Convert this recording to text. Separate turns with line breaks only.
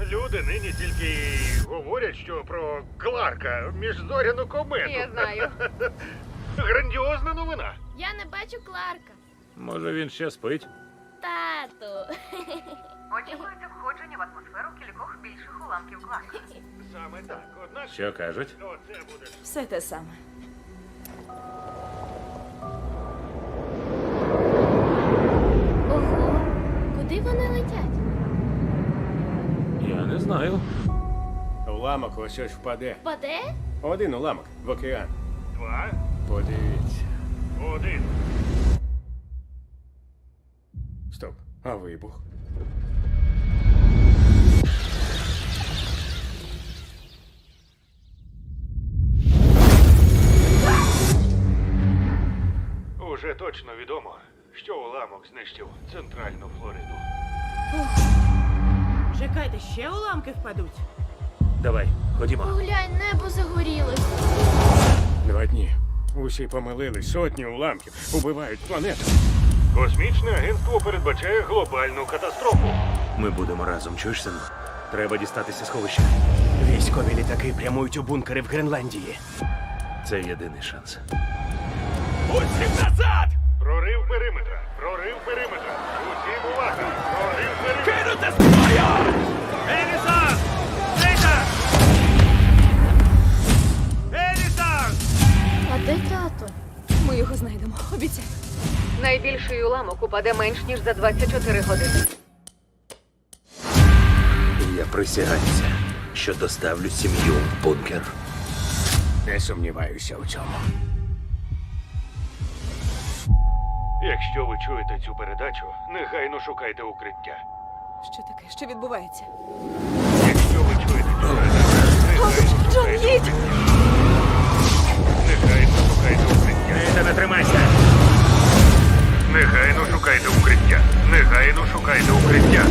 Люди нині тільки говорять, що про Кларка міжзоряну комету.
Я знаю.
Грандіозна новина.
Я не бачу Кларка.
Може, він ще спить?
Тату.
Очікується входження в атмосферу кількох більших уламків Кларка.
Саме так. Однак
Що кажуть?
оце буде.
Все те саме.
Не знаю.
Уламок ось ось впаде.
Впаде?
Один уламок в океан.
Два,
Подивіться.
один.
Стоп. А вибух.
Уже точно відомо, що уламок знищив центральну Флориду.
Чекайте, ще уламки впадуть.
Давай, ходімо.
Поглянь, небо загорілось.
Два дні. Усі помилились. Сотні уламків убивають планету.
Космічне агентство передбачає глобальну катастрофу.
Ми будемо разом, чуєш, сину? Треба дістатися сховища.
Військові літаки прямують у бункери в Гренландії.
Це єдиний шанс.
Усім назад!
Прорив периметра. Прорив периметра.
Ми його знайдемо, обіцяю.
Найбільший уламок упаде менш ніж за 24 години.
Я присягаюся, що доставлю сім'ю в бункер.
Не сумніваюся у цьому.
Якщо ви чуєте цю передачу, негайно шукайте укриття.
Що таке? Що відбувається?
Якщо ви чуєте цю передачу, негайно
Джон,
шукайте
їдь!
укриття. Негайно шукайте укриття.